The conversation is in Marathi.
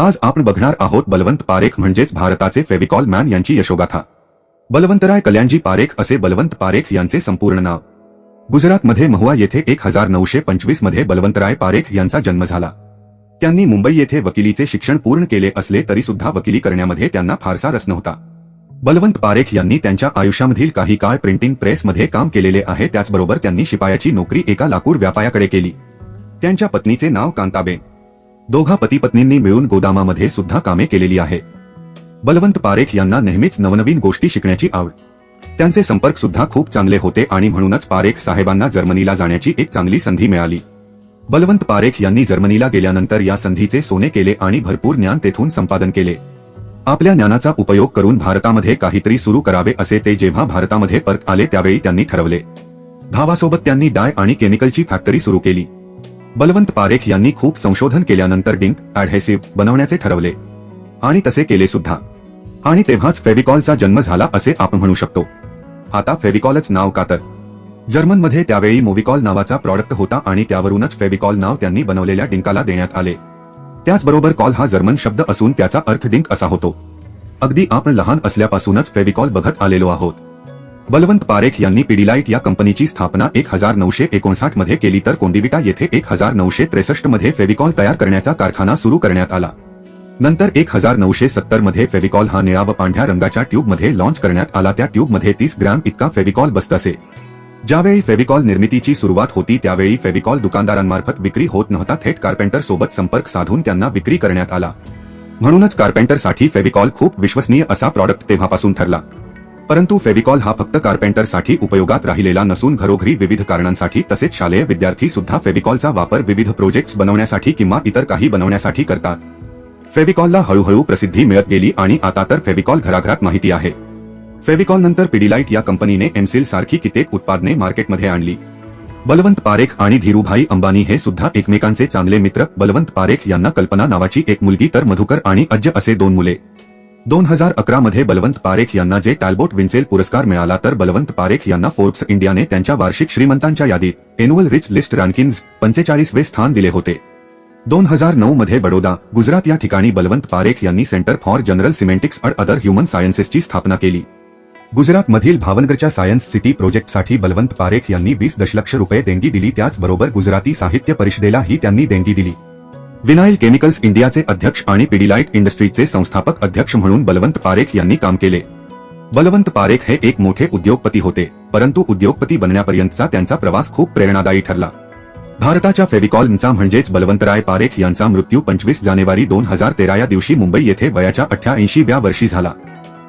आज आपण बघणार आहोत बलवंत पारेख म्हणजेच भारताचे फेविकॉल मॅन यांची यशोगाथा. बलवंतराय कल्याणजी पारेख असे बलवंत पारेख यांचे संपूर्ण नाव. गुजरातमध्ये महुआ येथे एक हजार नऊशे पंचवीसमध्ये बलवंतराय पारेख यांचा जन्म झाला. त्यांनी मुंबई येथे वकिलीचे शिक्षण पूर्ण केले असले तरी सुद्धा वकिली करण्यामध्ये त्यांना फारसा रस नव्हता. बलवंत पारेख यांनी त्यांच्या आयुष्यामधील काही काळ प्रिंटिंग प्रेसमध्ये काम केलेले आहे त्याचबरोबर त्यांनी शिपायाची नोकरी एका लाकूड व्यापायाकडे केली. त्यांच्या पत्नीचे नाव कांताबे दोघा पती पत्नींनी मिळून गोदामामध्ये सुद्धा कामे केलेली आहे. बलवंत पारेख यांना नेहमीच नवनवीन गोष्टी शिकण्याची आवड. त्यांचे संपर्क सुद्धा खूप चांगले होते आणि म्हणूनच पारेख साहेबांना जर्मनीला जाण्याची एक चांगली संधी मिळाली. बलवंत पारेख यांनी जर्मनीला गेल्यानंतर या संधीचे सोने केले आणि भरपूर ज्ञान तेथून संपादन केले. आपल्या ज्ञानाचा उपयोग करून भारतामध्ये काहीतरी सुरू करावे असे ते जेव्हा भारतामध्ये परत आले त्यावेळी त्यांनी ठरवले. भावासोबत त्यांनी डाय आणि केमिकलची फॅक्टरी सुरू केली. बलवंत पारेख यांनी खूप संशोधन केल्यानंतर डिंक अॅडहेसिव्ह बनवण्याचे ठरवले. आणि तसे केले सुद्धा. आणि तेव्हाच फेविकॉलचा जन्म झाला असे आपण म्हणू शकतो. आता फेविकॉलच नाव का तर? जर्मनमध्ये त्यावेळी मोविकॉल नावाचा प्रॉडक्ट होता आणि त्यावरूनच फेविकॉल नाव त्यांनी बनवलेल्या डिंकाला देण्यात आले. त्याचबरोबर कॉल हा जर्मन शब्द असून त्याचा अर्थ डिंक असा होतो. अगदी आपण लहान असल्यापासूनच फेविकॉल बघत आलेलो आहोत. बलवंत पारेख यांनी पिडिलाइट या कंपनीची स्थापना एक हजार नऊशे एकोणसाठमध्ये केली तर कोंडिविटा येथे एक हजार नऊशे त्रेसष्टमध्ये फेविकॉल तयार करण्याचा कारखाना सुरू करण्यात आला. नंतर एक हजार नऊशे सत्तरमध्ये फेविकॉल हा निळा व पांढऱ्या रंगाच्या ट्यूबमध्ये लॉन्च करण्यात आला. त्या ट्यूबमध्ये तीस ग्रॅम इतका फेविकॉल बसत असे. ज्यावेळी फेविकॉल निर्मितीची सुरुवात होती त्यावेळी फेविकॉल दुकानदारांमार्फत विक्री होत नव्हता. थेट कार्पेंटर सोबत संपर्क साधून त्यांना विक्री करण्यात आला. म्हणूनच कार्पेंटरसाठी फेविकॉल खूप विश्वसनीय असा प्रॉडक्ट तेव्हापासून ठरला. परंतु फेविकॉल हा फक्त कार्पेंटरसाठी उपयोगात राहिलेला नसून घरोघरी विविध कारणांसाठी तसेच शालेय विद्यार्थी सुद्धा फेविकॉलचा वापर विविध प्रोजेक्ट्स बनवण्यासाठी किंवा इतर काही बनवण्यासाठी करतात. फेविकॉलला हळूहळू प्रसिद्धी मिळत गेली आणि आता तर फेविकॉल घराघरात माहिती आहे. फेविकॉल नंतर पिडिलाइट या कंपनीने एमसिल सारखी कित्येक उत्पादने मार्केटमध्ये आणली. बलवंत पारेख आणि धीरूभाई अंबानी हे सुद्धा एकमेकांचे चांगले मित्र. बलवंत पारेख यांना कल्पना नावाची एक मुलगी तर मधुकर आणि अज्ज असे दोन मुले. दोन हजार अकरा मध्ये बलवंत पारेख यांना जे टॅल्बोट विन्सेल पुरस्कार मिळाला तर बलवंत पारेख यांना फोर्ब्स इंडियाने त्यांच्या वार्षिक श्रीमंतांच्या यादीत एन्युअल रिच लिस्ट रँकिंग्ज पंचेचाळीसवे स्थान दिले होते. दोन हजार नऊ मध्ये बडोदा गुजरात या ठिकाणी बलवंत पारेख यांनी centre for general semantics and other human सायन्सेसची स्थापना केली. गुजरातमधील भावनगरच्या सायन्स सिटी प्रोजेक्टसाठी बलवंत पारेख यांनी वीस दशलक्ष रुपये देणगी दिली त्याचबरोबर गुजराती साहित्य परिषदेलाही त्यांनी देणगी दिली. विनाईल केमिकल्स इंडियाचे अध्यक्ष आणि पिडिलाइट इंडस्ट्रीजचे संस्थापक अध्यक्ष म्हणून बलवंत पारेख यांनी काम केले. बलवंत पारेख हे एक मोठे उद्योगपती होते परंतु उद्योगपती बनण्यापर्यंतचा त्यांचा प्रवास खूप प्रेरणादायी ठरला. भारताच्या फेविकॉलचा म्हणजेच बलवंतराय पारेख यांचा मृत्यू पंचवीस जानेवारी दोन हजार तेरा या दिवशी मुंबई येथे वयाच्या अठ्ठ्याऐंशी व्या वर्षी झाला.